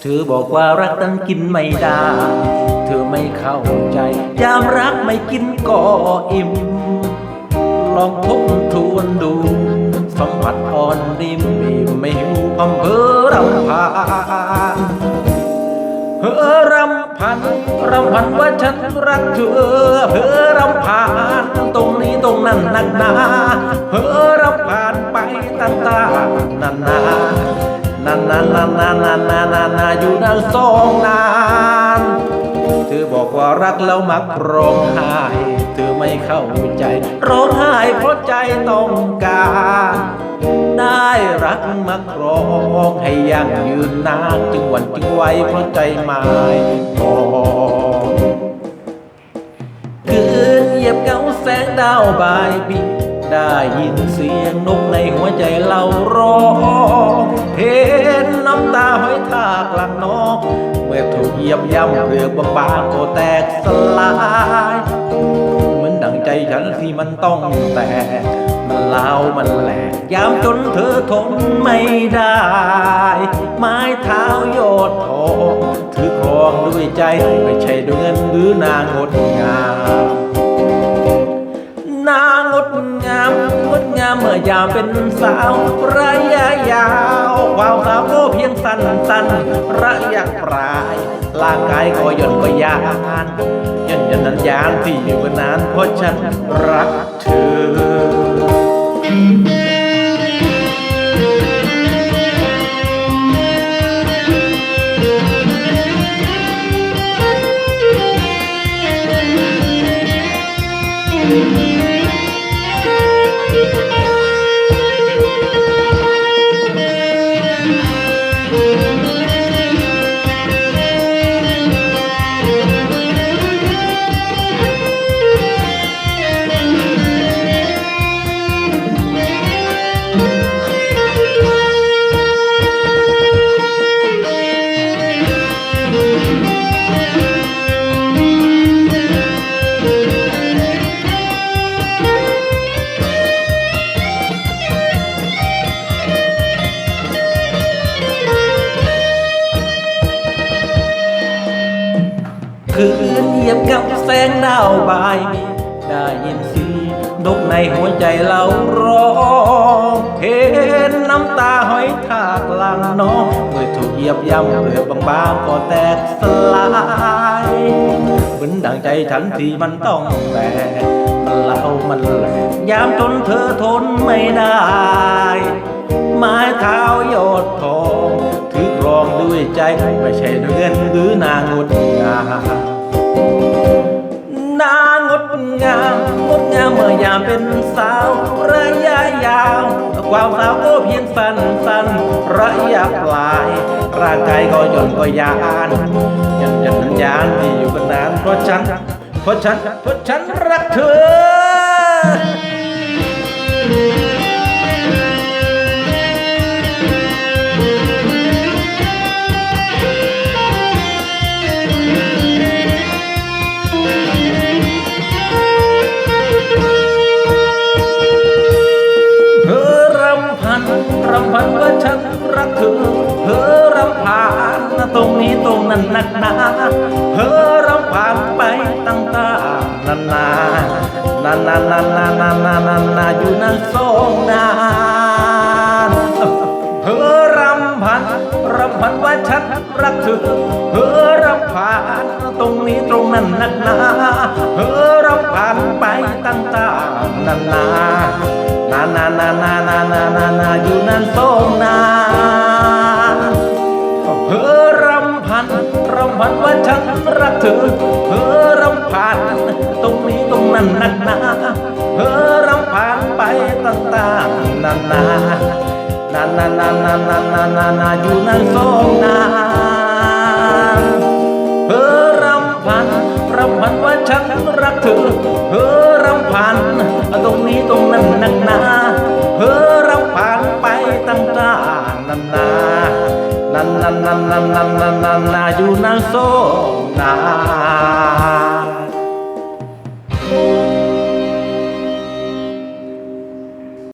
เธอบอกว่ารักนั้นกินไม่ได้ เธอไม่เข้าใจ ยามรักไม่กินก็อิ่ม ลองทบทวนดู สัมผัสอ่อนดิมอิ่มไม่หิวพำเพอรำพานเฮ้อรำพันรำพันว่าฉันรักเธอเพ้อรำพานตรงนี้ตรงนั้นนักหนาเพ้อรำผ่านไปตาตานานา นานนานนานนานนานนานนานนานอยู่นานสองนานเธอบอกว่ารักแล้วมักร้องไห้ เธอไม่เข้าใจ ร้องไห้เพราะใจต้องการ ได้รักมักร้องให้ยั่งยืนนานจึงหวั่นจึงไหวเพราะใจไม่พอคืนเหยียบเงาแสงดาวบายบินได้ยินเสียงนกในหัวใจเราร้อง เห็นน้ำตาห้อยทากหลังนอกเมื่อถูกเยียบย่ำเปลือกบางๆก็แตกสลายเหมือนดังใจฉันที่มันต้องแตกมันเล้าวมันแหลกยามจนเธอทนไม่ได้ ไม้เท้าโยดทองถือครองด้วยใจ ไม่ใช่ด้วยเงินหรือนางงดงาม งามเมื่อยามเป็นสาวระยะยาวความสาวโเพียงสั้นสั้นระยะปลายร่างกายก็ย่อนก็ยานย่นยันนันยานที่อยู่นานเพราะฉันรักเธอ คืนเหยียบกับแสงดาวบายมีได้ยินเสียงนกในหัวใจเราร้องเห็นน้ำตาห้อยทากหลังน้องเมื่อถูกเหยียบย่ำเปลือกบางๆก็แตกสลายเหมือนดังใจฉันที่มันต้องแตกมันเล่ามันแหลกยามจนเธอทนไม่ได้ ไม้เท้าโยดทองถือ รองด้วยใจ ไม่ใช่ด้วยเงินหรือนางงดงามนางงดงามงดงามเมื่อยามเป็นสาวระยะยาว ความสาวก็เพียงสั้นสั้นระยะปลาย ร่างกายก็หย่อนก็ยานยันยันยานที่อยู่กันนานเพราะฉันเพราะฉันเพราะฉันรักเธอ ว่าฉันรักเธอเธอรำผ่านตรงนี้ตรงนั้นนักหนาเธอรำผ่านไปตั้งตานานนานานานานานานานานนาอยู่นั่นสองนา รำพันว่าฉันรักเธอเธอรำผ่านตรงนี้ตรงนั้นนักหนาเธอรำผ่านไปตั้งตานานานานนานานานานานานานอยู่นั่นสองนาเพ้อรำพันรำพันว่าฉันรักเธอเพ้อรำพันตรงนี้ตรงนั้นนักหนาเพ้อรำพันไปต่างๆนานา นานานานานานานานาอยู่นั่นสองนานเพ้อรำพันรำพันว่าฉันรักเธอเพ้อรำพันตรงนี้ตรงนั้นนักหนาเพ้อรำผ่านไปตั้งตานานานานานานานานานานานอยู่นานโซนาน